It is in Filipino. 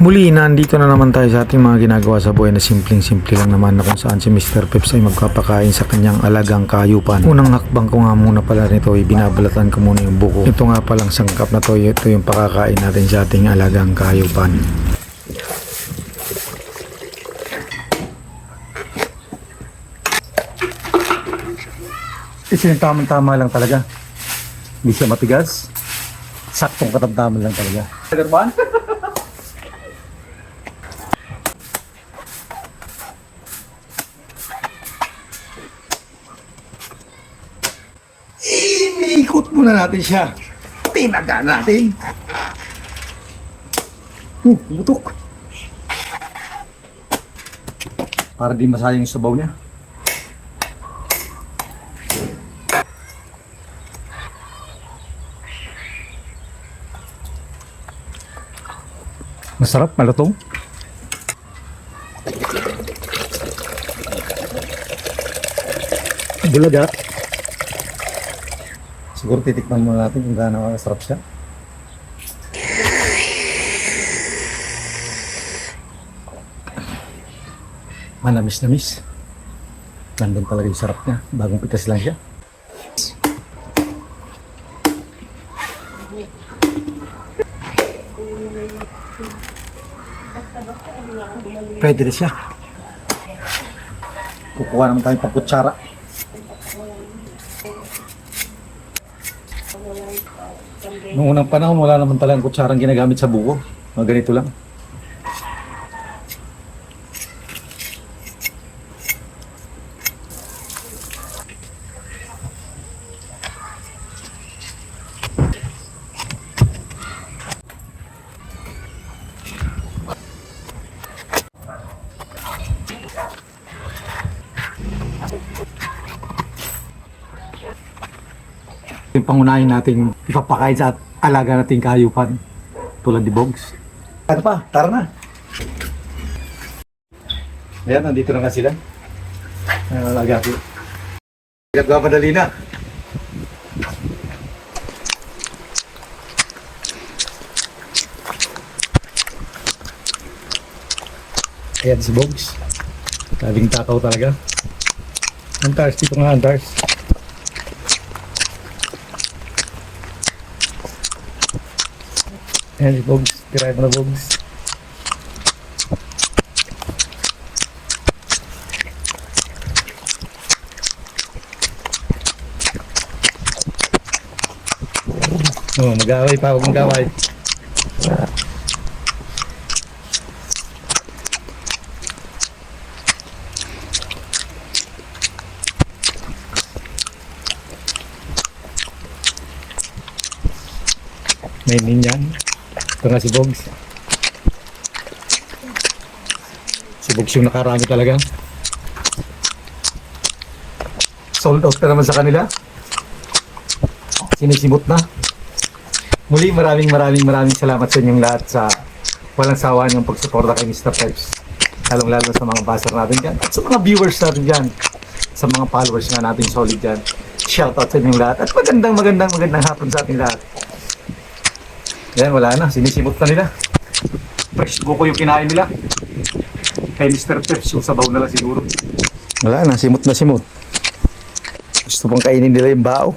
Muli, nandito na naman tayo sa ating mga ginagawa sa buhay na simpleng-simple lang naman na kung saan si Mr. Peps ay magpapakain sa kanyang alagang kayupan. Unang hakbang ko nga muna pala nito ay binabalatan ko muna yung buko. Ito nga palang sangkap na to, ito yung pakakain natin sa ating alagang kayupan. Kasi yung tamang-tama lang talaga. Hindi siya matigas. Saktong katamtaman lang talaga. Garban? Iniikot muna natin siya. Tinaga natin. Uh, butok. Para di masayang yung sabaw niya. Masarap, malutong. Bulaga. Siguro titikman muna natin kung gaano kasarap siya. Manamis-namis. Nandun talaga yung sarap niya. Bagong pitas lang siya. Pwede na siya. Kukuha naman tayo pang Noong unang panahon, wala naman talagang kutsarang ginagamit sa buko. Mga ganito lang. Yung pangunahin natin ipapakain sa alaga nating kayupan tulad ni Bogs. Ano pa? Tara na. Ayan, nandito na nga sila. Ayan, alaga ko. Nagpapadali na. Ayan si Bogs. Labing takaw talaga. Antars, dito nga Antars. Ayan si Bogs. Tirahin na Bogs. Oh, mag-away pa, huwag mag-away. May ninyan. Ito nga si Bogs. Si Bogs yung nakarami talaga. Sold out na naman sa kanila. Sinisimot na. Muli maraming maraming maraming salamat sa inyong lahat sa walang sawa niyong pagsuporta kay Mr. Peps. Lalong lalo sa mga buzzer natin dyan. At sa mga viewers natin dyan. Sa mga followers nga natin solid dyan. Shout out sa inyong lahat. At magandang magandang magandang hapon sa ating lahat. Yan, wala na. Sinisimot na nila. Fresh buko yung kinain nila. Kay Mr. Peps, yung sabaw na lang siguro. Wala na, simot na simot. Gusto pang kainin nila yung bao.